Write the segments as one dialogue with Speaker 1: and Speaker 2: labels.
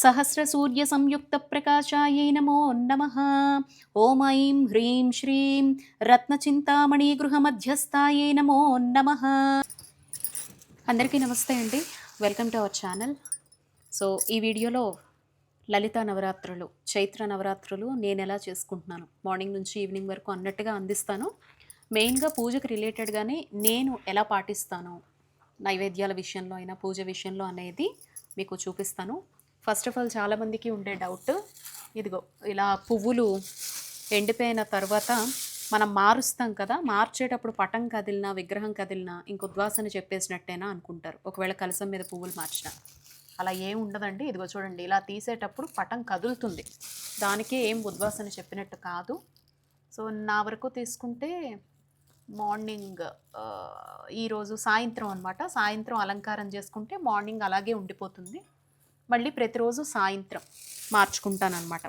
Speaker 1: సహస్ర సూర్య సంయుక్త ప్రకాశాయ నమో నమ. ఓం ఐం హ్రీం శ్రీం రత్నచింతామణి గృహమధ్యస్థాయే నమో నమ. అందరికీ నమస్తే అండి. Welcome to our channel. So ఈ వీడియోలో లలిత నవరాత్రులు చైత్ర నవరాత్రులు నేను ఎలా చేసుకుంటున్నాను మార్నింగ్ నుంచి ఈవినింగ్ వరకు అన్నట్టుగా అందిస్తాను. మెయిన్గా పూజకు రిలేటెడ్గానే నేను ఎలా పాటిస్తాను నైవేద్యాల విషయంలో అయినా పూజ విషయంలో అనేది మీకు చూపిస్తాను. ఫస్ట్ ఆఫ్ ఆల్ చాలామందికి ఉండే డౌట్ ఇదిగో ఇలా పువ్వులు ఎండిపోయిన తర్వాత మనం మారుస్తాం కదా మార్చేటప్పుడు పటం కదిలినా విగ్రహం కదిలినా ఇంకొద్వాసన చెప్పేసినట్టేనా అనుకుంటారు. ఒకవేళ కలసం మీద పువ్వులు మార్చినా. అలా ఏం ఉండదండి. ఇదిగో చూడండి ఇలా తీసేటప్పుడు పటం కదులుతుంది. దానికి ఏం ఉద్వాసన చెప్పినట్టు కాదు. సో నా వరకు తీసుకుంటే మార్నింగ్ ఈరోజు సాయంత్రం అనమాట సాయంత్రం అలంకారం చేసుకుంటే మార్నింగ్ అలాగే ఉండిపోతుంది. మళ్ళీ ప్రతిరోజు సాయంత్రం మార్చుకుంటానమాట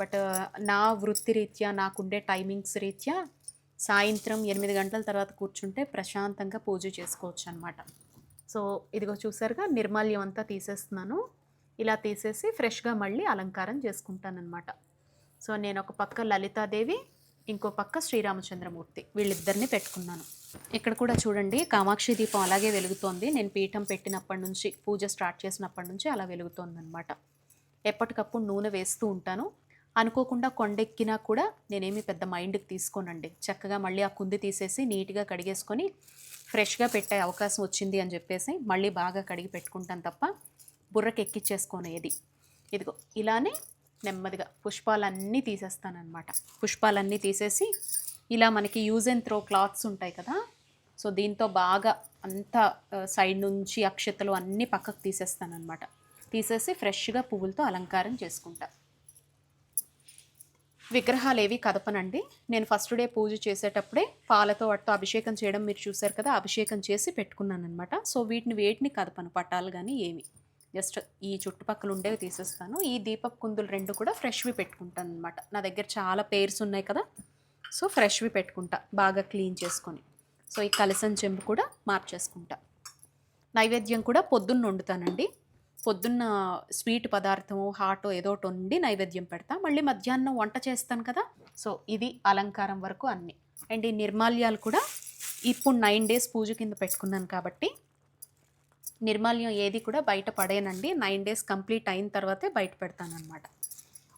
Speaker 1: బట్ నా వృత్తి రీత్యా నాకుండే టైమింగ్స్ రీత్యా సాయంత్రం ఎనిమిది గంటల తర్వాత కూర్చుంటే ప్రశాంతంగా పూజ చేసుకోవచ్చు అనమాట సో ఇదిగో చూసారుగా నిర్మాల్యం అంతా తీసేస్తున్నాను. ఇలా తీసేసి ఫ్రెష్గా మళ్ళీ అలంకారం చేసుకుంటానమాట సో నేను ఒక పక్క లలితాదేవి ఇంకో పక్క శ్రీరామచంద్రమూర్తి వీళ్ళిద్దరిని పెట్టుకున్నాను. ఇక్కడ కూడా చూడండి కామాక్షి దీపం అలాగే వెలుగుతోంది. నేను పీఠం పెట్టినప్పటి నుంచి పూజ స్టార్ట్ చేసినప్పటి నుంచి అలా వెలుగుతోంది అనమాట ఎప్పటికప్పుడు నూనె వేస్తూ ఉంటాను. అనుకోకుండా కొండెక్కినా కూడా నేనేమి పెద్ద మైండ్కి తీసుకోనండి. చక్కగా మళ్ళీ ఆ కుంది తీసేసి నీట్గా కడిగేసుకొని ఫ్రెష్గా పెట్టే అవకాశం వచ్చింది అని చెప్పేసి మళ్ళీ బాగా కడిగి పెట్టుకుంటాను తప్ప బుర్రకి ఎక్కిచ్చేసుకునేది. ఇదిగో ఇలానే నెమ్మదిగా పుష్పాలన్నీ తీసేస్తానన్నమాట. పుష్పాలన్నీ తీసేసి ఇలా మనకి యూజ్ అండ్ త్రో క్లాత్స్ ఉంటాయి కదా. సో దీంతో బాగా అంతా సైడ్ uh, నుంచి అక్షతలు అన్నీ పక్కకు తీసేస్తానన్నమాట. తీసేసి ఫ్రెష్గా పువ్వులతో అలంకారం చేసుకుంటా. విగ్రహాలు ఏవి కదపనండి. నేను ఫస్ట్ డే పూజ చేసేటప్పుడే పాలతో వాటితో అభిషేకం చేయడం మీరు చూసారు కదా అభిషేకం చేసి పెట్టుకున్నాను అనమాట సో వీటిని వేటిని కదపను పట్టాలు కానీ ఏమి జస్ట్ ఈ చుట్టుపక్కల ఉండేవి తీసేస్తాను. ఈ దీపపు కుందులు రెండు కూడా ఫ్రెష్వి పెట్టుకుంటాను అనమాట నా దగ్గర చాలా పేర్స్ ఉన్నాయి కదా సో ఫ్రెష్వి పెట్టుకుంటా బాగా క్లీన్ చేసుకొని. సో ఈ కలసం చెంబు కూడా మార్చేసుకుంటా నైవేద్యం కూడా పొద్దున్న వండుతానండి. పొద్దున్న స్వీట్ పదార్థము హాటో ఏదో ఒకటి వండి నైవేద్యం పెడతా. మళ్ళీ మధ్యాహ్నం వంట చేస్తాను కదా సో ఇది అలంకారం వరకు అన్ని. అండ్ ఈ నిర్మాల్యాలు కూడా ఇప్పుడు నైన్ డేస్ పూజ కింద పెట్టుకున్నాను కాబట్టి నిర్మాల్యం ఏది కూడా బయట పడేనండి. నైన్ డేస్ కంప్లీట్ అయిన తర్వాతే బయట పెడతానమాట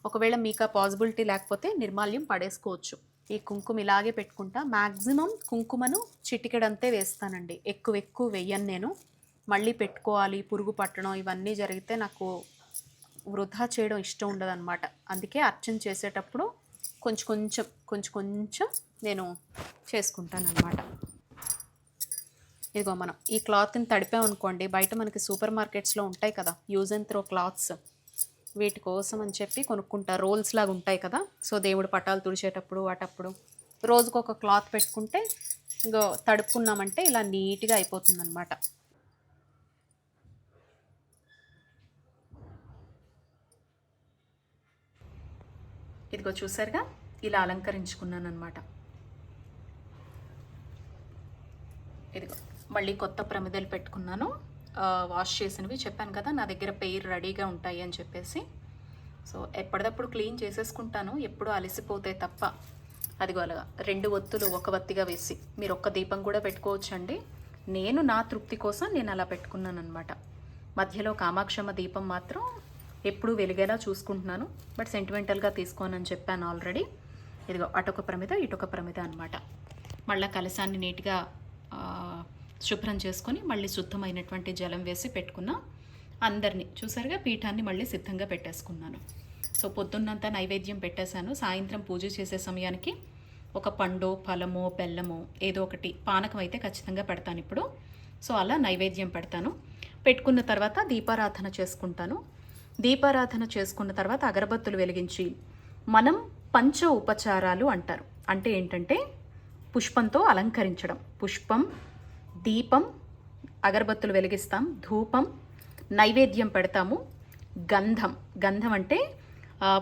Speaker 1: ఒకవేళ మీకు ఆ పాసిబిలిటీ లేకపోతే నిర్మాల్యం పడేసుకోవచ్చు. ఈ కుంకుమ ఇలాగే పెట్టుకుంటా. మ్యాక్సిమం కుంకుమను చిటికెడంతే వేస్తానండి. ఎక్కువ ఎక్కువ వెయ్యను నేను. మళ్ళీ పెట్టుకోవాలి పురుగు పట్టడం ఇవన్నీ జరిగితే నాకు వృధా చేయడం ఇష్టం ఉండదన్నమాట. అందుకే అర్చన చేసేటప్పుడు కొంచెం కొంచెం కొంచెం కొంచెం నేను చేసుకుంటానమాట ఇదిగో మనం ఈ క్లాత్ని తడిపామనుకోండి బయట మనకి సూపర్ మార్కెట్స్లో ఉంటాయి కదా యూజ్ అండ్ త్రో క్లాత్స్. వీటి కోసం అని చెప్పి కొనుక్కుంటా. రోల్స్ లాగా ఉంటాయి కదా. సో దేవుడు పటాలు తుడిచేటప్పుడు వాటప్పుడు రోజుకు ఒక క్లాత్ పెట్టుకుంటే ఇంకో తడుపుకున్నామంటే ఇలా నీట్గా అయిపోతుంది అనమాట ఇదిగో చూసారుగా? ఇలా అలంకరించుకున్నాను అనమాట ఇదిగో మళ్ళీ కొత్త ప్రమిదలు పెట్టుకున్నాను. వాష్ చేసినవి చెప్పాను కదా నా దగ్గర పెయిర్ రెడీగా ఉంటాయి అని చెప్పేసి. సో ఎప్పటిదప్పుడు క్లీన్ చేసేసుకుంటాను ఎప్పుడు అలసిపోతే తప్ప. అదిగో అలాగా రెండు ఒత్తులు ఒక వత్తిగా వేసి మీరు ఒక్క దీపం కూడా పెట్టుకోవచ్చండి. నేను నా తృప్తి కోసం నేను అలా పెట్టుకున్నాను అనమాట మధ్యలో కామాక్షమ్మ దీపం మాత్రం ఎప్పుడూ వెలిగేలా చూసుకుంటున్నాను బట్ సెంటిమెంటల్గా తీసుకోనని చెప్పాను ఆల్రెడీ ఇదిగో అటొక ప్రమిద ఇటొక ప్రమిద అనమాట మళ్ళీ కలశాన్ని నీట్గా శుభ్రం చేసుకొని మళ్ళీ శుద్ధమైనటువంటి జలం వేసి పెట్టుకున్న అందరినీ చూసారుగా? పీఠాన్ని మళ్ళీ సిద్ధంగా పెట్టేసుకున్నాను. సో పొద్దున్నంతా నైవేద్యం పెట్టేశాను. సాయంత్రం పూజ చేసే సమయానికి ఒక పండు ఫలమో బెల్లమో ఏదో ఒకటి పానకం అయితే ఖచ్చితంగా పెడతాను ఇప్పుడు. సో అలా నైవేద్యం పెడతాను. పెట్టుకున్న తర్వాత దీపారాధన చేసుకుంటాను. దీపారాధన చేసుకున్న తర్వాత అగరబత్తులు వెలిగించి మనం పంచ ఉపచారాలు అంటారు. అంటే ఏంటంటే పుష్పంతో అలంకరించడం. పుష్పం దీపం అగరబత్తులు వెలిగిస్తాం ధూపం నైవేద్యం పెడతాము గంధం. గంధం అంటే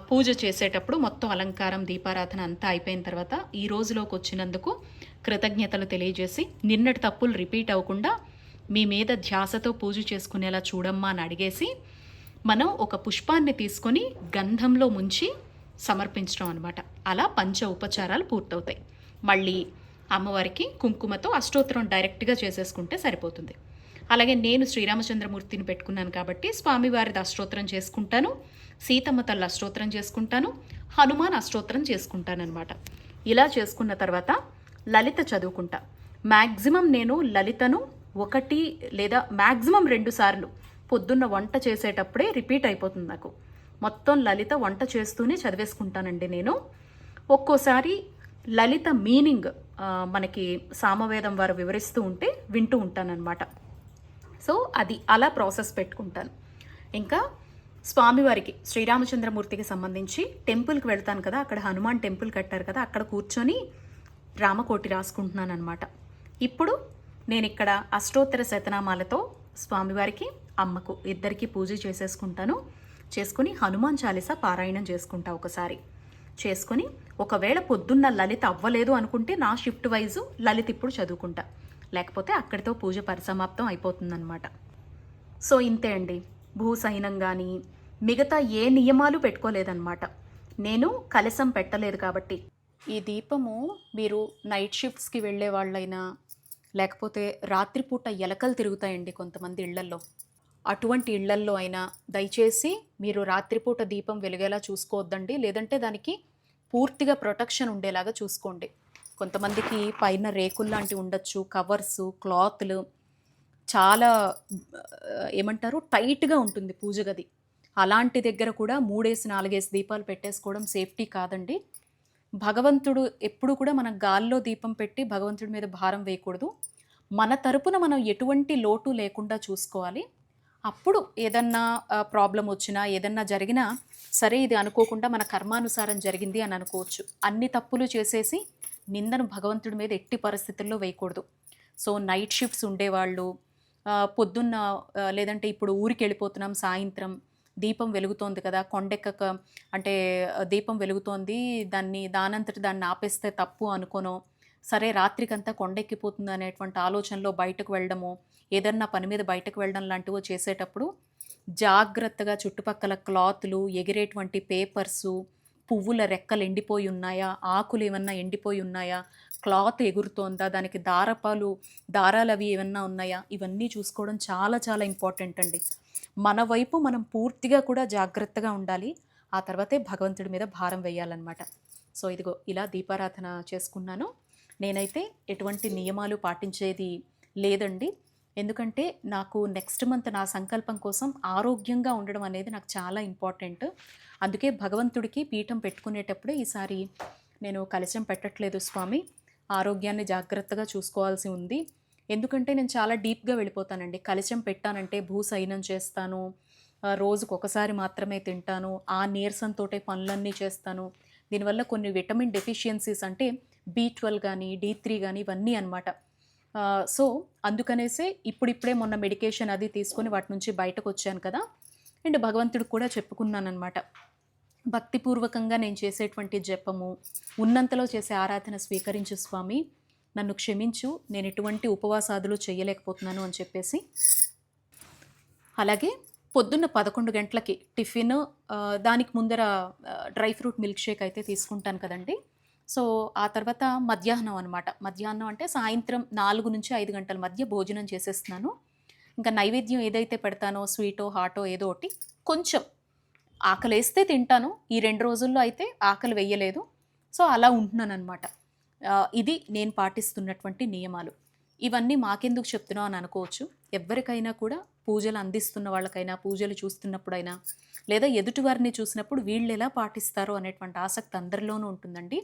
Speaker 1: పూజ చేసేటప్పుడు మొత్తం అలంకారం దీపారాధన అంతా అయిపోయిన తర్వాత ఈ రోజులోకి వచ్చినందుకు కృతజ్ఞతలు తెలియజేసి నిన్నటి తప్పులు రిపీట్ అవ్వకుండా మీ మీద ధ్యాసతో పూజ చేసుకునేలా చూడమ్మా అని అడిగేసి
Speaker 2: మనం ఒక పుష్పాన్ని తీసుకొని గంధంలో ముంచి సమర్పించడం అనమాట అలా పంచ ఉపచారాలు పూర్తవుతాయి. మళ్ళీ అమ్మవారికి కుంకుమతో అష్టోత్తరం డైరెక్ట్గా చేసేసుకుంటే సరిపోతుంది. అలాగే నేను శ్రీరామచంద్రమూర్తిని పెట్టుకున్నాను కాబట్టి స్వామివారిది అష్టోత్తరం చేసుకుంటాను సీతమ్మ తల్లి అష్టోత్తరం చేసుకుంటాను హనుమాన్ అష్టోత్తరం చేసుకుంటానన్నమాట. ఇలా చేసుకున్న తర్వాత లలిత చదువుకుంటా. మ్యాక్సిమం నేను లలితను ఒకటి లేదా మ్యాక్సిమం రెండు సార్లు పొద్దున్న వంట చేసేటప్పుడే రిపీట్ అయిపోతుంది నాకు. మొత్తం లలిత వంట చేస్తూనే చదివేసుకుంటానండి నేను. ఒక్కోసారి లలిత మీనింగ్ మనకి సామవేదం వారు వివరిస్తూ ఉంటే వింటూ ఉంటానన్నమాట. సో అది అలా ప్రాసెస్ పెట్టుకుంటాను. ఇంకా స్వామివారికి శ్రీరామచంద్రమూర్తికి సంబంధించి టెంపుల్కి వెళ్తాను కదా అక్కడ హనుమాన్ టెంపుల్ కట్టారు కదా అక్కడ కూర్చొని రామకోటి రాసుకుంటున్నాను అనమాట ఇప్పుడు నేను ఇక్కడ అష్టోత్తర శతనామాలతో స్వామివారికి అమ్మకు ఇద్దరికి పూజ చేసేసుకుంటాను. చేసుకుని హనుమాన్ చాలీసా పారాయణం చేసుకుంటా ఒకసారి. చేసుకుని ఒకవేళ పొద్దున్న లలిత అవ్వలేదు అనుకుంటే నా షిఫ్ట్ వైజు లలిత ఇప్పుడు చదువుకుంటా. లేకపోతే అక్కడితో పూజ పరిసమాప్తం అయిపోతుందన్నమాట. సో ఇంతే అండి. భూసైనం కానీ మిగతా ఏ నియమాలు పెట్టుకోలేదన్నమాట. నేను కలసం పెట్టలేదు కాబట్టి. ఈ దీపము మీరు నైట్ షిఫ్ట్స్కి వెళ్ళే వాళ్ళైనా లేకపోతే రాత్రిపూట ఎలకలు తిరుగుతాయండి కొంతమంది ఇళ్ళల్లో. అటువంటి ఇళ్ళల్లో అయినా దయచేసి మీరు రాత్రిపూట దీపం వెలిగేలా చూసుకోవద్దండి. లేదంటే దానికి పూర్తిగా ప్రొటెక్షన్ ఉండేలాగా చూసుకోండి. కొంతమందికి పైన రేకులు లాంటివి ఉండొచ్చు కవర్స్ క్లాత్లు చాలా ఏమంటారు? టైట్గా ఉంటుంది పూజ గది. అలాంటి దగ్గర కూడా మూడేసి నాలుగేసి దీపాలు పెట్టేసుకోవడం సేఫ్టీ కాదండి. భగవంతుడు ఎప్పుడు కూడా మనం గాల్లో దీపం పెట్టి భగవంతుడి మీద భారం వేయకూడదు. మన తరపున మనం ఎటువంటి లోటు లేకుండా చూసుకోవాలి. అప్పుడు ఏదన్నా ప్రాబ్లం వచ్చినా ఏదన్నా జరిగినా సరే ఇది అనుకోకుండా మన కర్మానుసారం జరిగింది అని అనుకోవచ్చు. అన్ని తప్పులు చేసేసి నిందను భగవంతుడి మీద ఎట్టి పరిస్థితుల్లో వేయకూడదు. సో నైట్ షిఫ్ట్స్ ఉండేవాళ్ళు పొద్దున్న లేదంటే ఇప్పుడు ఊరికి వెళ్ళిపోతున్నాం సాయంత్రం దీపం వెలుగుతోంది కదా కొండెక్కక అంటే దీపం వెలుగుతోంది దాన్ని దానంతటి దాన్ని ఆపేస్తే తప్పు అనుకోనో సరే రాత్రికంతా కొండెక్కిపోతుంది అనేటువంటి ఆలోచనలో బయటకు వెళ్ళడము ఏదన్నా పని మీద బయటకు వెళ్ళడం లాంటివో చేసేటప్పుడు జాగ్రత్తగా చుట్టుపక్కల క్లాత్లు ఎగిరేటువంటి పేపర్సు పువ్వుల రెక్కలు ఎండిపోయి ఉన్నాయా ఆకులు ఏమన్నా ఎండిపోయి ఉన్నాయా క్లాత్ ఎగురుతోందా దానికి దారపాలు దారాలు అవి ఏమన్నా ఉన్నాయా ఇవన్నీ చూసుకోవడం చాలా చాలా ఇంపార్టెంట్ అండి. మన వైపు మనం పూర్తిగా కూడా జాగ్రత్తగా ఉండాలి. ఆ తర్వాతే భగవంతుడి మీద భారం వేయాలన్నమాట. సో ఇదిగో ఇలా దీపారాధన చేసుకున్నాను. నేనైతే ఎటువంటి నియమాలు పాటించేది లేదండి. ఎందుకంటే నాకు నెక్స్ట్ మంత్ నా సంకల్పం కోసం ఆరోగ్యంగా ఉండడం అనేది నాకు చాలా ఇంపార్టెంట్ అందుకే భగవంతుడికి పీఠం పెట్టుకునేటప్పుడే ఈసారి నేను కలశం పెట్టట్లేదు స్వామి. ఆరోగ్యాన్ని జాగ్రత్తగా చూసుకోవాల్సి ఉంది. ఎందుకంటే నేను చాలా డీప్గా వెళ్ళిపోతానండి. కలశం పెట్టానంటే భూసైనం చేస్తాను. రోజుకు ఒకసారి మాత్రమే తింటాను. ఆ నీరసంతో పనులన్నీ చేస్తాను. దీనివల్ల కొన్ని విటమిన్ డెఫిషియన్సీస్ అంటే బీ ట్వెల్వ్ కానీ డి త్రీ కానీ ఇవన్నీ అనమాట సో అందుకనేసే ఇప్పుడిప్పుడే మొన్న మెడికేషన్ అది తీసుకొని వాటి నుంచి బయటకు వచ్చాను కదా. అండ్ భగవంతుడు కూడా చెప్పుకున్నానమాట భక్తిపూర్వకంగా నేను చేసేటువంటి జపము ఉన్నంతలో చేసే ఆరాధన స్వీకరించు స్వామి నన్ను క్షమించు నేను ఎటువంటి ఉపవాసాదులు చేయలేకపోతున్నాను అని చెప్పేసి. అలాగే పొద్దున్న పదకొండు గంటలకి టిఫిన్ దానికి ముందర డ్రై ఫ్రూట్ మిల్క్ షేక్ అయితే తీసుకుంటాను కదండి. సో ఆ తర్వాత మధ్యాహ్నం అనమాట మధ్యాహ్నం అంటే సాయంత్రం నాలుగు నుంచి ఐదు గంటల మధ్య భోజనం చేసేస్తున్నాను. ఇంకా నైవేద్యం ఏదైతే పెడతానో స్వీటో హాటో ఏదో ఒకటి కొంచెం ఆకలి వేస్తే తింటాను. ఈ రెండు రోజుల్లో అయితే ఆకలి వేయలేదు. సో అలా ఉంటున్నాను అనమాట ఇది నేను పాటిస్తున్నటువంటి నియమాలు. ఇవన్నీ మాకెందుకు చెప్తున్నావు అని అనుకోవచ్చు. ఎవరికైనా కూడా పూజలు అందిస్తున్న వాళ్ళకైనా పూజలు చూస్తున్నప్పుడైనా లేదా ఎదుటివారిని చూసినప్పుడు వీళ్ళు ఎలా పాటిస్తారో అనేటువంటి ఆసక్తి అందరిలోనూ ఉంటుందండి.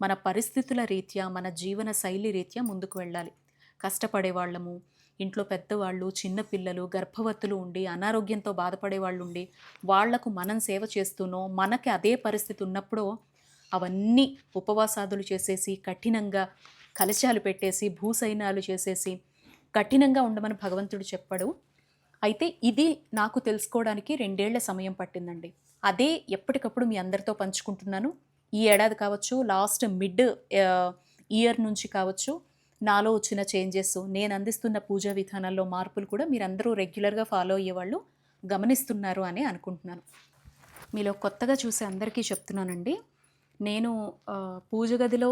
Speaker 2: మన పరిస్థితుల రీత్యా మన జీవన శైలి రీత్యా ముందుకు వెళ్ళాలి. కష్టపడే వాళ్ళము ఇంట్లో పెద్దవాళ్ళు చిన్నపిల్లలు గర్భవతులు ఉండి అనారోగ్యంతో బాధపడే వాళ్ళు ఉండి వాళ్ళకు మనం సేవ చేస్తూనో మనకి అదే పరిస్థితి ఉన్నప్పుడో అవన్నీ ఉపవాసాదులు చేసేసి కఠినంగా కలశాలు పెట్టేసి భూసైనాలు చేసేసి కఠినంగా ఉండమని భగవంతుడు చెప్పాడు. అయితే ఇది నాకు తెలుసుకోవడానికి రెండేళ్ళ సమయం పట్టిందండి. అదే ఎప్పటికప్పుడు మీ అందరితో పంచుకుంటున్నాను. ఈ ఏడాది కావచ్చు లాస్ట్ మిడ్ ఇయర్ నుంచి కావచ్చు నాలో వచ్చిన చేంజెస్ నేను అందిస్తున్న పూజా విధానాల్లో మార్పులు కూడా మీరందరూ రెగ్యులర్గా ఫాలో అయ్యేవాళ్ళు
Speaker 1: గమనిస్తున్నారు అని అనుకుంటున్నాను. మీలో కొత్తగా చూసే అందరికీ చెప్తున్నానండి. నేను పూజ గదిలో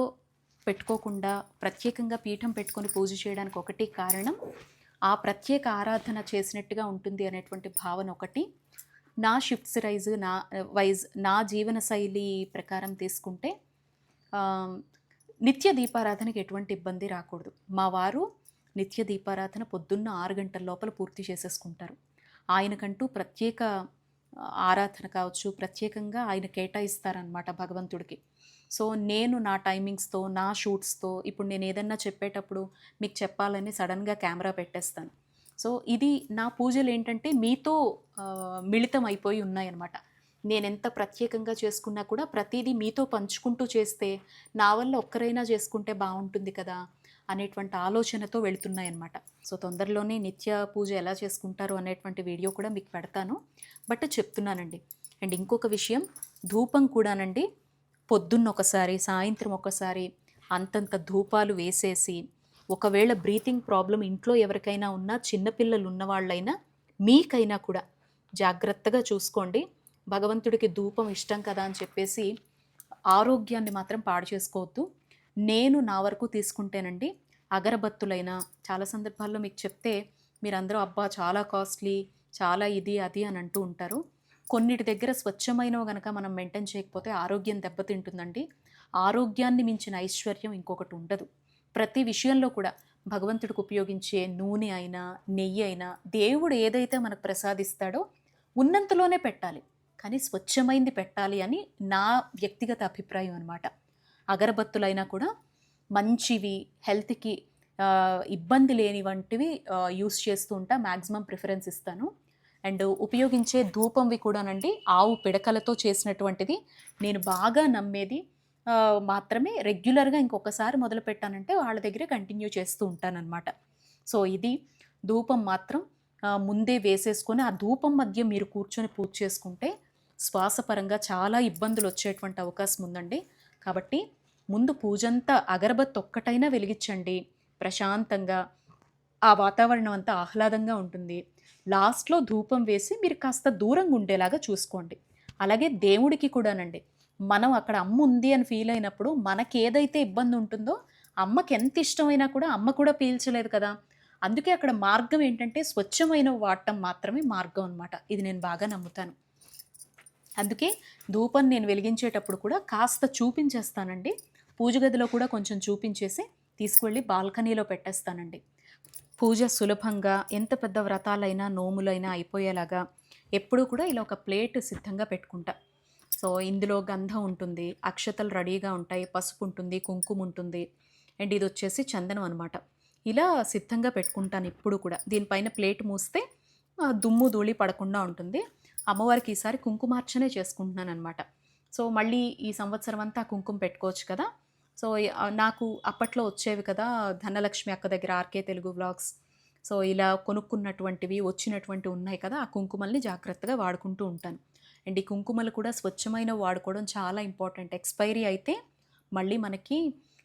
Speaker 1: పెట్టుకోకుండా ప్రత్యేకంగా పీఠం పెట్టుకొని పూజ చేయడానికి ఒకటి కారణం ఆ ప్రత్యేక ఆరాధన చేసినట్టుగా ఉంటుంది అనేటువంటి భావన ఒకటి. నా షిఫ్ట్స్ రైజ్ నా వైజ్ నా జీవన శైలి ప్రకారం తీసుకుంటే నిత్య దీపారాధనకి ఎటువంటి ఇబ్బంది రాకూడదు. మా వారు నిత్య దీపారాధన పొద్దున్న ఆరు గంటల లోపల పూర్తి చేసేసుకుంటారు. ఆయనకంటూ ప్రత్యేక ఆరాధన కావచ్చు ప్రత్యేకంగా ఆయన కేటాయిస్తారనమాట భగవంతుడికి. సో నేను నా టైమింగ్స్తో నా షూట్స్తో ఇప్పుడు నేను ఏదన్నా చెప్పేటప్పుడు మీకు చెప్పాలని సడన్గా కెమెరా పెట్టేస్తాను. సో ఇది నా పూజలు ఏంటంటే మీతో మిళితం అయిపోయి ఉన్నాయన్నమాట. నేను ఎంత ప్రత్యేకంగా చేసుకున్నా కూడా ప్రతిదీ మీతో పంచుకుంటూ చేస్తే నా వల్ల ఒక్కరైనా చేసుకుంటే బాగుంటుంది కదా అనేటువంటి ఆలోచనతో వెళుతున్నాయన్నమాట. సో తొందరలోనే నిత్య పూజ ఎలా చేసుకుంటారు అనేటువంటి వీడియో కూడా మీకు పెడతాను. బట్ చెప్తున్నానండి. అండ్ ఇంకొక విషయం ధూపం కూడానండి పొద్దున్న ఒకసారి సాయంత్రం ఒకసారి అంతంత ధూపాలు వేసేసి ఒకవేళ బ్రీతింగ్ ప్రాబ్లం ఇంట్లో ఎవరికైనా ఉన్నా చిన్నపిల్లలు ఉన్నవాళ్ళైనా మీకైనా కూడా జాగ్రత్తగా చూసుకోండి. భగవంతుడికి ధూపం ఇష్టం కదా అని చెప్పేసి ఆరోగ్యాన్ని మాత్రం పాడు చేసుకోవద్దు. నేను నా వరకు తీసుకుంటేనండి అగరబత్తులైనా చాలా సందర్భాల్లో మీకు చెప్తే మీరందరూ అబ్బా చాలా కాస్ట్లీ చాలా ఇది అది అని అంటూ ఉంటారు. కొన్నిటి దగ్గర స్వచ్ఛమైనవి కనుక మనం మెయింటైన్ చేయకపోతే ఆరోగ్యం దెబ్బతింటుందండి. ఆరోగ్యాన్ని మించిన ఐశ్వర్యం ఇంకొకటి ఉండదు. ప్రతి విషయంలో కూడా భగవంతుడికి ఉపయోగించే నూనె అయినా నెయ్యి అయినా దేవుడు ఏదైతే మనకు ప్రసాదిస్తాడో ఉన్నంతలోనే పెట్టాలి. కానీ స్వచ్ఛమైంది పెట్టాలి అని నా వ్యక్తిగత అభిప్రాయం అనమాట అగరబత్తులైనా కూడా మంచివి హెల్త్కి ఇబ్బంది లేని వంటివి యూస్ చేస్తూ ఉంటా. మ్యాక్సిమం ప్రిఫరెన్స్ ఇస్తాను. అండ్ ఉపయోగించే ధూపంవి కూడానండి ఆవు పిడకలతో చేసినటువంటిది. నేను బాగా నమ్మేది మాత్రమే రెగ్యులర్గా ఇంకొకసారి మొదలు పెట్టానంటే వాళ్ళ దగ్గరే కంటిన్యూ చేస్తూ ఉంటానన్నమాట. సో ఇది ధూపం మాత్రం ముందే వేసేసుకొని ఆ ధూపం మధ్య మీరు కూర్చొని పూజ చేసుకుంటే శ్వాసపరంగా చాలా ఇబ్బందులు వచ్చేటువంటి అవకాశం ఉందండి. కాబట్టి ముందు పూజంతా అగరబత్తి ఒక్కటైనా వెలిగించండి. ప్రశాంతంగా ఆ వాతావరణం అంతా ఆహ్లాదంగా ఉంటుంది. లాస్ట్లో ధూపం వేసి మీరు కాస్త దూరంగా ఉండేలాగా చూసుకోండి. అలాగే దేవుడికి కూడానండి. మనం అక్కడ అమ్మ ఉంది అని ఫీల్ అయినప్పుడు మనకి ఏదైతే ఇబ్బంది ఉంటుందో అమ్మకి ఎంత ఇష్టమైనా కూడా అమ్మ కూడా పీల్చలేదు కదా. అందుకే అక్కడ మార్గం ఏంటంటే స్వచ్ఛమైన వాడటం మాత్రమే మార్గం అనమాట ఇది నేను బాగా నమ్ముతాను. అందుకే ధూపం నేను వెలిగించేటప్పుడు కూడా కాస్త చూపించేస్తానండి. పూజ గదిలో కూడా కొంచెం చూపించేసి తీసుకువెళ్ళి బాల్కనీలో పెట్టేస్తానండి. పూజ సులభంగా ఎంత పెద్ద వ్రతాలైనా నోములైనా అయిపోయేలాగా ఎప్పుడూ కూడా ఇలా ఒక ప్లేట్ సిద్ధంగా పెట్టుకుంటా. సో ఇందులో గంధం ఉంటుంది అక్షతలు రెడీగా ఉంటాయి పసుపు ఉంటుంది కుంకుమ ఉంటుంది. అండ్ ఇది వచ్చేసి చందనం అనమాట ఇలా సిద్ధంగా పెట్టుకుంటాను ఇప్పుడు కూడా. దీనిపైన ప్లేట్ మూస్తే దుమ్ము ధూళి పడకుండా ఉంటుంది. అమ్మవారికి ఈసారి కుంకుమార్చనే చేసుకుంటున్నాను అనమాట సో మళ్ళీ ఈ సంవత్సరం అంతా కుంకుమ పెట్టుకోవచ్చు కదా. సో నాకు అప్పట్లో వచ్చేవి కదా ధనలక్ష్మి అక్క దగ్గర ఆర్కే తెలుగు బ్లాగ్స్ సో ఇలా కొనుక్కున్నటువంటివి వచ్చినటువంటి ఉన్నాయి కదా ఆ కుంకుమల్ని జాగ్రత్తగా వాడుకుంటూ ఉంటాను. అండ్ ఈ కుంకుమలు కూడా స్వచ్ఛమైన వాడుకోవడం చాలా ఇంపార్టెంట్. ఎక్స్పైరీ అయితే మళ్ళీ మనకి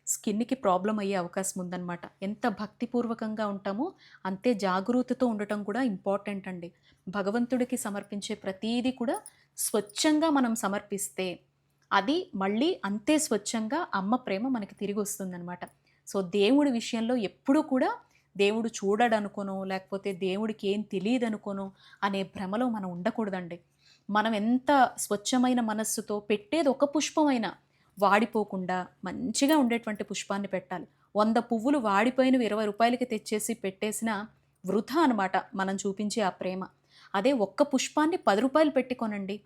Speaker 1: స్కిన్కి ప్రాబ్లం అయ్యే అవకాశం ఉందన్నమాట. ఎంత భక్తిపూర్వకంగా ఉంటామో అంతే జాగరూకతతో ఉండటం కూడా ఇంపార్టెంట్ అండి. భగవంతుడికి సమర్పించే ప్రతీది కూడా స్వచ్ఛంగా మనం సమర్పిస్తే అది మళ్ళీ అంతే స్వచ్ఛంగా అమ్మ ప్రేమ మనకి తిరిగి వస్తుందన్నమాట. సో దేవుడి విషయంలో ఎప్పుడూ కూడా దేవుడు చూడడనుకోనో లేకపోతే దేవుడికి ఏం తెలియదు అనుకోనో అనే భ్రమలో మనం ఉండకూడదండి. మనం ఎంత స్వచ్ఛమైన మనస్సుతో పెట్టేది ఒక పుష్పమైన వాడిపోకుండా మంచిగా ఉండేటువంటి పుష్పాన్ని పెట్టాలి. వంద పువ్వులు వాడిపోయినవి ఇరవై రూపాయలకి తెచ్చేసి పెట్టేసిన వృధా అనమాట మనం చూపించే ఆ ప్రేమ. అదే ఒక్క పుష్పాన్ని పది రూపాయలు పెట్టి కొనండి.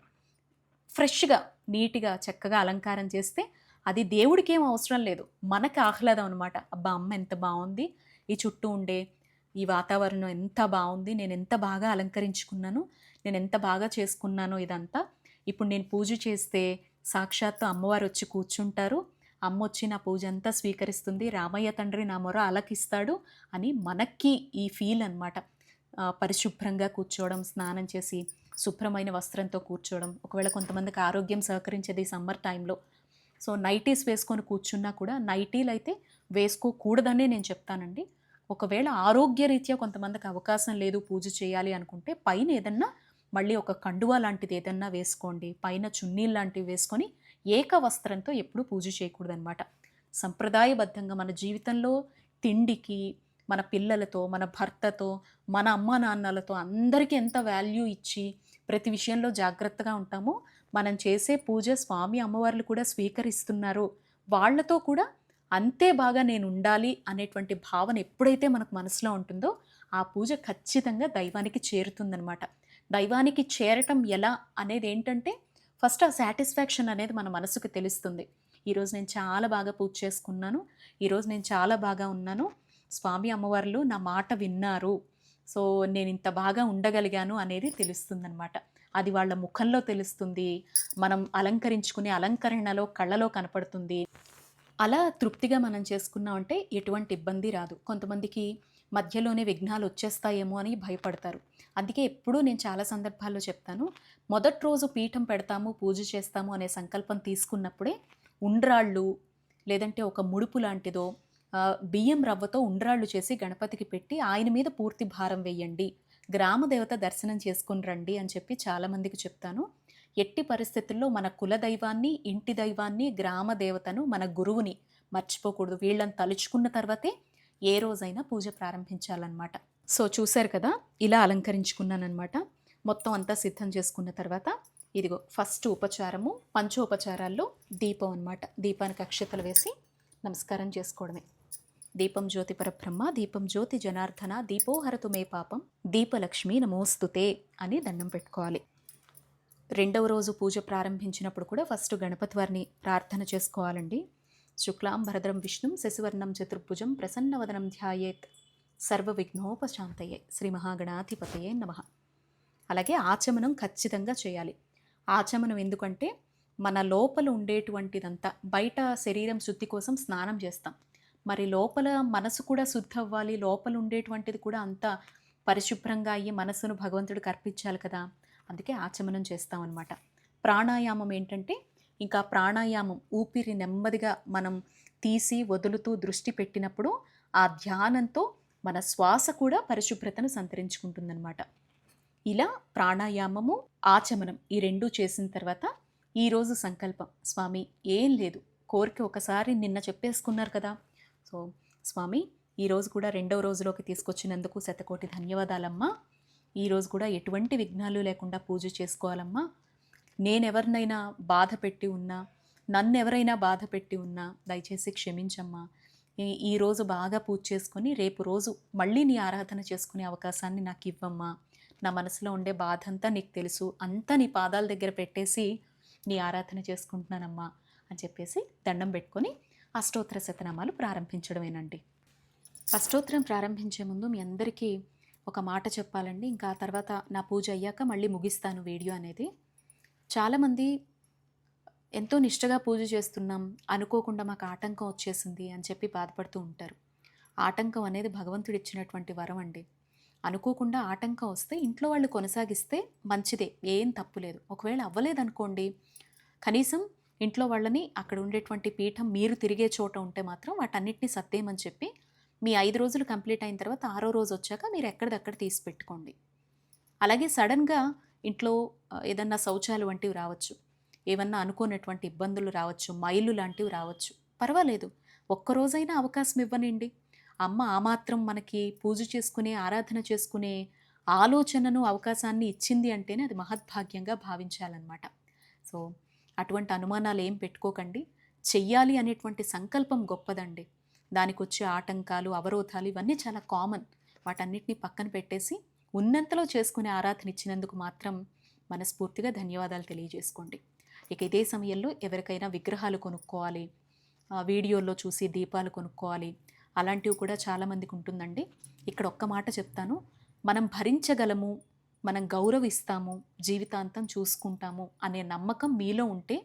Speaker 1: ఫ్రెష్గా నీట్గా చక్కగా అలంకారం చేస్తే అది దేవుడికి ఏం అవసరం లేదు. మనకి ఆహ్లాదం అనమాట అబ్బా అమ్మ ఎంత బాగుంది. ఈ చుట్టూ ఉండే ఈ వాతావరణం ఎంత బాగుంది నేను ఎంత బాగా అలంకరించుకున్నాను నేను ఎంత బాగా చేసుకున్నానో ఇదంతా. ఇప్పుడు నేను పూజ చేస్తే సాక్షాత్తు అమ్మవారు వచ్చి కూర్చుంటారు. అమ్మ వచ్చి నా పూజ అంతా స్వీకరిస్తుంది. రామయ్య తండ్రి నా మొర అలకిస్తాడు అని మనకి ఈ ఫీల్ అనమాట పరిశుభ్రంగా కూర్చోవడం స్నానం చేసి శుభ్రమైన వస్త్రంతో కూర్చోవడం ఒకవేళ కొంతమందికి ఆరోగ్యం సహకరించేది సమ్మర్ టైంలో. సో నైటీస్ వేసుకొని కూర్చున్నా కూడా నైటీలు అయితే వేసుకోకూడదనే నేను చెప్తానండి. ఒకవేళ ఆరోగ్యరీత్యా కొంతమందికి అవకాశం లేదు పూజ చేయాలి అనుకుంటే పైన ఏదన్నా మళ్ళీ ఒక కండువా లాంటిది ఏదన్నా వేసుకోండి. పైన చున్నీలు లాంటివి వేసుకొని ఏక వస్త్రంతో ఎప్పుడూ పూజ చేయకూడదనమాట సంప్రదాయబద్ధంగా మన జీవితంలో తిండికి మన పిల్లలతో మన భర్తతో మన అమ్మ నాన్నలతో అందరికీ ఎంత వాల్యూ ఇచ్చి ప్రతి విషయంలో జాగ్రత్తగా ఉంటామో మనం చేసే పూజ స్వామి అమ్మవార్లు కూడా స్వీకరిస్తున్నారు. వాళ్ళతో కూడా అంతే బాగా నేను ఉండాలి అనేటువంటి భావన ఎప్పుడైతే మనకు మనసులో ఉంటుందో ఆ పూజ ఖచ్చితంగా దైవానికి చేరుతుందనమాట దైవానికి చేరటం ఎలా అనేది ఏంటంటే ఫస్ట్ ఆ సాటిస్ఫాక్షన్ అనేది మన మనసుకు తెలుస్తుంది. ఈరోజు నేను చాలా బాగా పూజ చేసుకున్నాను ఈరోజు నేను చాలా బాగా ఉన్నాను స్వామి అమ్మవార్లు నా మాట విన్నారు సో నేను ఇంత బాగా ఉండగలిగాను అనేది తెలుస్తుందనమాట అది వాళ్ళ ముఖంలో తెలుస్తుంది మనం అలంకరించుకునే అలంకరణలో కళ్ళలో కనపడుతుంది. అలా తృప్తిగా మనం చేసుకున్నామంటే ఎటువంటి ఇబ్బంది రాదు. కొంతమందికి మధ్యలోనే విఘ్నాలు వచ్చేస్తాయేమో అని భయపడతారు. అందుకే ఎప్పుడూ నేను చాలా సందర్భాల్లో చెప్తాను మొదటి రోజు పీఠం పెడతాము పూజ చేస్తాము అనే సంకల్పం తీసుకున్నప్పుడే ఉండ్రాళ్ళు లేదంటే ఒక ముడుపు లాంటిదో బియ్యం రవ్వతో ఉండ్రాళ్ళు చేసి గణపతికి పెట్టి ఆయన మీద పూర్తి భారం వేయండి. గ్రామ దేవత దర్శనం చేసుకుని రండి అని చెప్పి చాలామందికి చెప్తాను. ఎట్టి పరిస్థితుల్లో మన కుల దైవాన్ని ఇంటి దైవాన్ని గ్రామ దేవతను మన గురువుని మర్చిపోకూడదు. వీళ్ళని తలుచుకున్న తర్వాతే ఏ రోజైనా పూజ ప్రారంభించాలన్నమాట. సో చూశారు కదా? ఇలా అలంకరించుకున్నానమాట మొత్తం అంతా సిద్ధం చేసుకున్న తర్వాత ఇదిగో ఫస్ట్ ఉపచారము పంచోపచారాల్లో దీపం అన్నమాట. దీపానికి అక్షతలు వేసి నమస్కారం చేసుకోవడమే. దీపం జ్యోతి పరబ్రహ్మ దీపం జ్యోతి జనార్దన దీపోహరతుమే పాపం దీపలక్ష్మి నమోస్తుతే అని దండం పెట్టుకోవాలి. రెండవ రోజు పూజ ప్రారంభించినప్పుడు కూడా ఫస్ట్ గణపతి వారిని ప్రార్థన చేసుకోవాలండి. శుక్లాం భరద్రం విష్ణుం శశివర్ణం చతుర్భుజం ప్రసన్నవదనం ధ్యాయేత్ సర్వ విఘ్నోపశాంతయే శ్రీ మహాగణాధిపతయే నమ. అలాగే ఆచమనం ఖచ్చితంగా చేయాలి. ఆచమనం ఎందుకంటే మన లోపల ఉండేటువంటిదంతా బయట శరీరం శుద్ధి కోసం స్నానం చేస్తాం. మరి లోపల మనసు కూడా శుద్ధి అవ్వాలి లోపల ఉండేటువంటిది కూడా అంతా పరిశుభ్రంగా అయ్యి మనసును భగవంతుడికి అర్పించాలి కదా. అందుకే ఆచమనం చేస్తాం అనమాట ప్రాణాయామం ఏంటంటే ఇంకా ప్రాణాయామం ఊపిరి నెమ్మదిగా మనం తీసి వదులుతూ దృష్టి పెట్టినప్పుడు ఆ ధ్యానంతో మన శ్వాస కూడా పరిశుభ్రతను సంతరించుకుంటుందన్నమాట. ఇలా ప్రాణాయామము ఆచమనం ఈ రెండూ చేసిన తర్వాత ఈరోజు సంకల్పం. స్వామి ఏం లేదు. కోరిక ఒకసారి నిన్న చెప్పేసుకున్నారు కదా. సో స్వామి ఈరోజు కూడా రెండవ రోజులోకి తీసుకొచ్చినందుకు శతకోటి ధన్యవాదాలమ్మా. ఈరోజు కూడా ఎటువంటి విఘ్నాలు లేకుండా పూజ చేసుకోవాలమ్మా. నేనెవరినైనా బాధ పెట్టి ఉన్నా నన్ను ఎవరైనా బాధ పెట్టి ఉన్నా దయచేసి క్షమించమ్మా. ఈరోజు బాగా పూజ చేసుకొని రేపు రోజు మళ్ళీ నీ ఆరాధన చేసుకునే అవకాశాన్ని నాకు ఇవ్వమ్మా. నా మనసులో ఉండే బాధ అంతా నీకు తెలుసు. అంతా నీ పాదాల దగ్గర పెట్టేసి నీ ఆరాధన చేసుకుంటున్నానమ్మా అని చెప్పేసి దండం పెట్టుకొని అష్టోత్తర శతనామాలు ప్రారంభించడమేనండి. అష్టోత్తరం ప్రారంభించే ముందు మీ అందరికీ ఒక మాట చెప్పాలండి. ఇంకా తర్వాత నా పూజ అయ్యాక మళ్ళీ ముగిస్తాను వీడియో అనేది. చాలామంది ఎంతో నిష్టగా పూజ చేస్తున్నాం అనుకోకుండా మాకు ఆటంకం వచ్చేసింది అని చెప్పి బాధపడుతూ ఉంటారు. ఆటంకం అనేది భగవంతుడు ఇచ్చినటువంటి వరం అండి. అనుకోకుండా ఆటంకం వస్తే ఇంట్లో వాళ్ళు కొనసాగిస్తే మంచిదే ఏం తప్పులేదు ఒకవేళ అవ్వలేదనుకోండి కనీసం ఇంట్లో వాళ్ళని అక్కడ ఉండేటువంటి పీఠం మీరు తిరిగే చోట ఉంటే మాత్రం వాటన్నిటిని సర్దేయమని చెప్పి మీ ఐదు రోజులు కంప్లీట్ అయిన తర్వాత ఆరో రోజు వచ్చాక మీరు ఎక్కడిదక్కడ తీసి పెట్టుకోండి. అలాగే సడన్గా ఇంట్లో ఏదన్నా శౌచాలు వంటివి రావచ్చు. ఏమన్నా అనుకోనటువంటి ఇబ్బందులు రావచ్చు మైలు లాంటివి రావచ్చు. పర్వాలేదు. ఒక్కరోజైనా అవకాశం ఇవ్వనండి. అమ్మ ఆ మాత్రం మనకి పూజ చేసుకునే ఆరాధన చేసుకునే ఆలోచనను అవకాశాన్ని ఇచ్చింది అంటేనే అది మహద్భాగ్యంగా భావించాలన్నమాట. సో అటువంటి అనుమానాలు ఏం పెట్టుకోకండి. చెయ్యాలి అనేటువంటి సంకల్పం గొప్పదండి. దానికి వచ్చే ఆటంకాలు అవరోధాలు ఇవన్నీ చాలా కామన్. వాటన్నిటిని పక్కన పెట్టేసి ఉన్నంతలో చేసుకునే ఆరాధన ఇచ్చినందుకు మాత్రం మనస్ఫూర్తిగా ధన్యవాదాలు తెలియజేసుకోండి. ఇక ఇదే సమయంలో ఎవరికైనా విగ్రహాలు కొనుక్కోవాలి వీడియోల్లో చూసి దీపాలు కొనుక్కోవాలి అలాంటివి కూడా చాలామందికి ఉంటుందండి. ఇక్కడ ఒక్క మాట చెప్తాను. మనం భరించగలము మనం గౌరవిస్తాము జీవితాంతం చూసుకుంటాము అనే నమ్మకం మీలో ఉంటే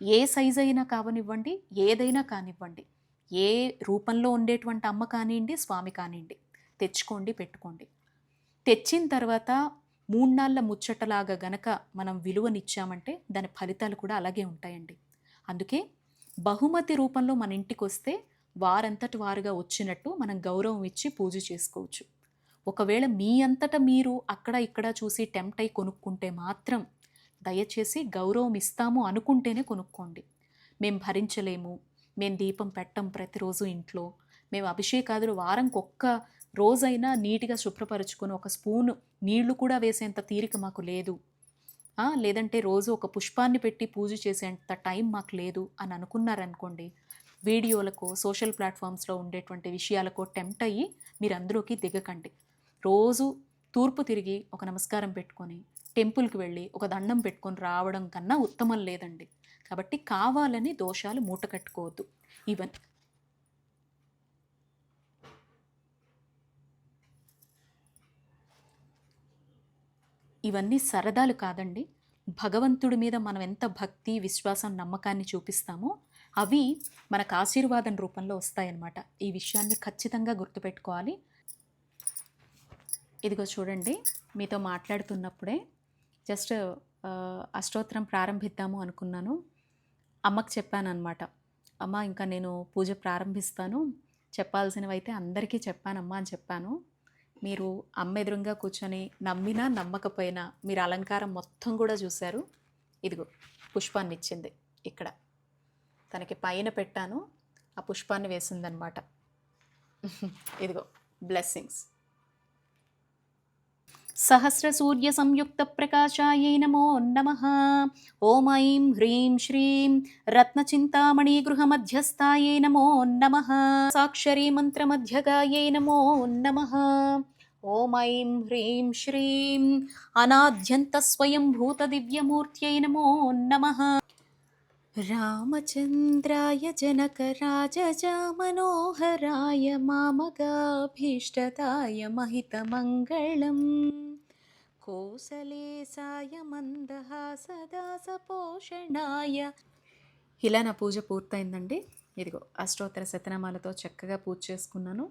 Speaker 1: ఏ సైజ్ అయినా కావనివ్వండి ఏదైనా కానివ్వండి. ఏ రూపంలో ఉండేటువంటి అమ్మ కానివ్వండి స్వామి కానివ్వండి తెచ్చుకోండి పెట్టుకోండి. తెచ్చిన తర్వాత మూన్నాళ్ళ ముచ్చటలాగా గనక మనం విలువనిచ్చామంటే దాని ఫలితాలు కూడా అలాగే ఉంటాయండి. అందుకే బహుమతి రూపంలో మన ఇంటికి వస్తే వారంతటి వారుగా వచ్చినట్టు మనం గౌరవం ఇచ్చి పూజ చేసుకోవచ్చు. ఒకవేళ మీ అంతటా మీరు అక్కడ ఇక్కడ చూసి టెంప్ట్ అయి కొనుక్కుంటే మాత్రం దయచేసి గౌరవం ఇస్తాము అనుకుంటేనే కొనుక్కోండి. మేము భరించలేము మేము దీపం పెట్టం ప్రతిరోజు ఇంట్లో. మేము అభిషేకాదులు వారంకి ఒక్క రోజైనా నీట్గా శుభ్రపరచుకుని ఒక స్పూను నీళ్ళు కూడా వేసేంత తీరిక మాకు లేదు. లేదంటే రోజు ఒక పుష్పాన్ని పెట్టి పూజ చేసేంత టైం మాకు లేదు అని అనుకున్నారనుకోండి. వీడియోలకు సోషల్ ప్లాట్ఫామ్స్లో ఉండేటువంటి విషయాలకు టెంప్ట్ అయ్యి మీరు అందులోకి దిగకండి. రోజు తూర్పు తిరిగి ఒక నమస్కారం పెట్టుకొని టెంపుల్కి వెళ్ళి ఒక దండం పెట్టుకొని రావడం కన్నా ఉత్తమం లేదండి. కాబట్టి కావాలని దోషాలు మూట కట్టుకోవద్దు. ఈవెన్ ఇవన్నీ సరదాలు కాదండి. భగవంతుడి మీద మనం ఎంత భక్తి విశ్వాసం నమ్మకాన్ని చూపిస్తామో అవి మనకు ఆశీర్వాదం రూపంలో వస్తాయన్నమాట. ఈ విషయాన్ని ఖచ్చితంగా గుర్తుపెట్టుకోవాలి. ఇదిగో చూడండి మీతో మాట్లాడుతున్నప్పుడే జస్ట్ అష్టోత్తరం ప్రారంభిద్దాము అనుకున్నాను. అమ్మకు చెప్పానమాట అమ్మ ఇంకా నేను పూజ ప్రారంభిస్తాను. చెప్పాల్సినవి అయితే అందరికీ చెప్పానమ్మా అని చెప్పాను. మీరు అమ్మ ఎదురుగా కూర్చొని నమ్మినా నమ్మకపోయినా మీరు అలంకారం మొత్తం కూడా చూశారు. ఇదిగో పుష్పాన్ని ఇచ్చింది ఇక్కడ. తనకి పైన పెట్టాను. ఆ పుష్పాన్ని వేసిందనమాట ఇదిగో బ్లెస్సింగ్స్ సహస్ర సూర్య సంయుక్త ప్రకాశాయై నమో నమ. ఓం ఐం హ్రీం శ్రీం రత్నచింతామణి గృహ మధ్యస్థాయై నమో నమ. సాక్షరీ మంత్ర మధ్యగాయై నమో నమ. ఓం రామచంద్రాయ జనకరాజజా మనోహరాయ మామగాభీష్టదాయ మహితమంగళం. కోసలేసాయ మందహాసదాసపోషణాయ. ఇలా నా పూజ పూర్తయిందండి. ఇదిగో అష్టోత్తర శతనామాలతో చక్కగా పూజ చేసుకున్నాను.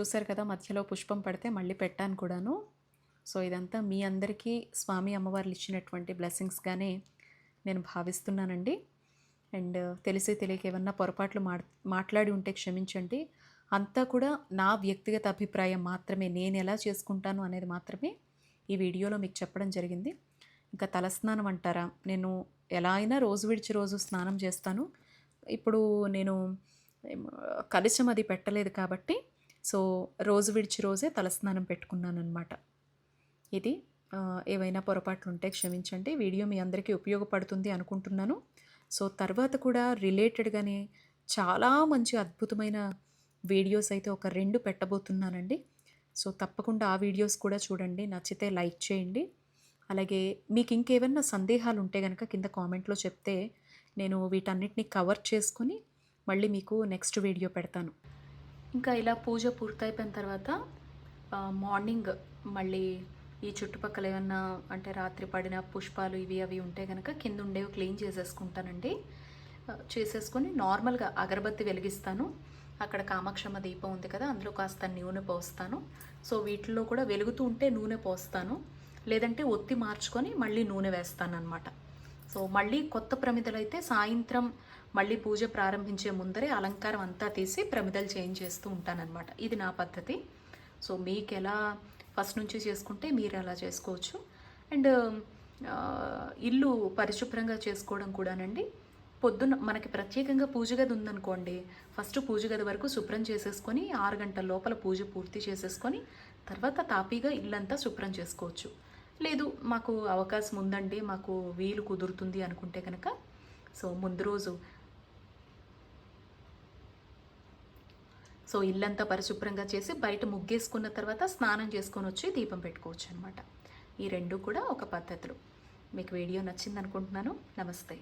Speaker 1: చూశారు కదా మధ్యలో పుష్పం పడితే మళ్ళీ పెట్టాను కూడాను. సో ఇదంతా మీ అందరికీ స్వామి అమ్మవార్లు ఇచ్చినటువంటి బ్లెస్సింగ్స్గానే నేను భావిస్తున్నానండి. అండ్ తెలిసి తెలియక ఏమన్నా పొరపాట్లు మా మాట్లాడి ఉంటే క్షమించండి. అంతా కూడా నా వ్యక్తిగత అభిప్రాయం మాత్రమే. నేను ఎలా చేసుకుంటాను అనేది మాత్రమే ఈ వీడియోలో మీకు చెప్పడం జరిగింది. ఇంకా తలస్నానం అంటారా? నేను ఎలా అయినా రోజు విడిచి రోజు స్నానం చేస్తాను. ఇప్పుడు నేను కలిశం అది పెట్టలేదు కాబట్టి సో రోజు విడిచి రోజే తలస్నానం పెట్టుకున్నాను అనమాట ఇది ఏవైనా పొరపాట్లు ఉంటే క్షమించండి. వీడియో మీ అందరికీ ఉపయోగపడుతుంది అనుకుంటున్నాను. సో తర్వాత కూడా రిలేటెడ్గానే చాలా మంచి అద్భుతమైన వీడియోస్ అయితే ఒక రెండు పెట్టబోతున్నానండి. సో తప్పకుండా ఆ వీడియోస్ కూడా చూడండి. నచ్చితే లైక్ చేయండి. అలాగే మీకు ఇంకేమైనా సందేహాలు ఉంటే కనుక కింద కామెంట్లో చెప్తే నేను వీటన్నిటిని కవర్ చేసుకొని మళ్ళీ మీకు నెక్స్ట్ వీడియో పెడతాను. ఇంకా ఇలా పూజ పూర్తయిపోయిన తర్వాత మార్నింగ్ మళ్ళీ ఈ చుట్టుపక్కల ఏమన్నా అంటే రాత్రి పడిన పుష్పాలు ఇవి అవి ఉంటే కనుక కింద ఉండేవి క్లీన్ చేసేసుకుంటానండి. చేసేసుకొని నార్మల్గా అగరబత్తి వెలిగిస్తాను. అక్కడ కామాక్షమ్మ దీపం ఉంది కదా అందులో కాస్త నూనె పోస్తాను. సో వీటిల్లో కూడా వెలుగుతూ ఉంటే నూనె పోస్తాను. లేదంటే ఒత్తి మార్చుకొని మళ్ళీ నూనె వేస్తాను అనమాట సో మళ్ళీ కొత్త ప్రమిదలు అయితే సాయంత్రం మళ్ళీ పూజ ప్రారంభించే ముందరే అలంకారం అంతా తీసి ప్రమిదలు చేంజ్ చేస్తూ ఉంటానన్నమాట. ఇది నా పద్ధతి. సో మీకు ఎలా ఫస్ట్ నుంచి చేసుకుంటే మీరు అలా చేసుకోవచ్చు. అండ్ ఇల్లు పరిశుభ్రంగా చేసుకోవడం కూడానండి. పొద్దున్న మనకి ప్రత్యేకంగా పూజ గది ఉందనుకోండి ఫస్ట్ పూజ గది వరకు శుభ్రం చేసేసుకొని ఆరు గంటల లోపల పూజ పూర్తి చేసేసుకొని తర్వాత తాపీగా ఇల్లంతా శుభ్రం చేసుకోవచ్చు. లేదు మాకు అవకాశం ఉందండి మాకు వీలు కుదురుతుంది అనుకుంటే కనుక. సో ముందు రోజు సో ఇల్లంతా పరిశుభ్రంగా చేసి బయట ముగ్గేసుకున్న తర్వాత స్నానం చేసుకొని వచ్చి దీపం పెట్టుకోవచ్చు అనమాట ఈ రెండు కూడా ఒక పద్ధతులు. మీకు వీడియో నచ్చింది అనుకుంటున్నాను నమస్తే.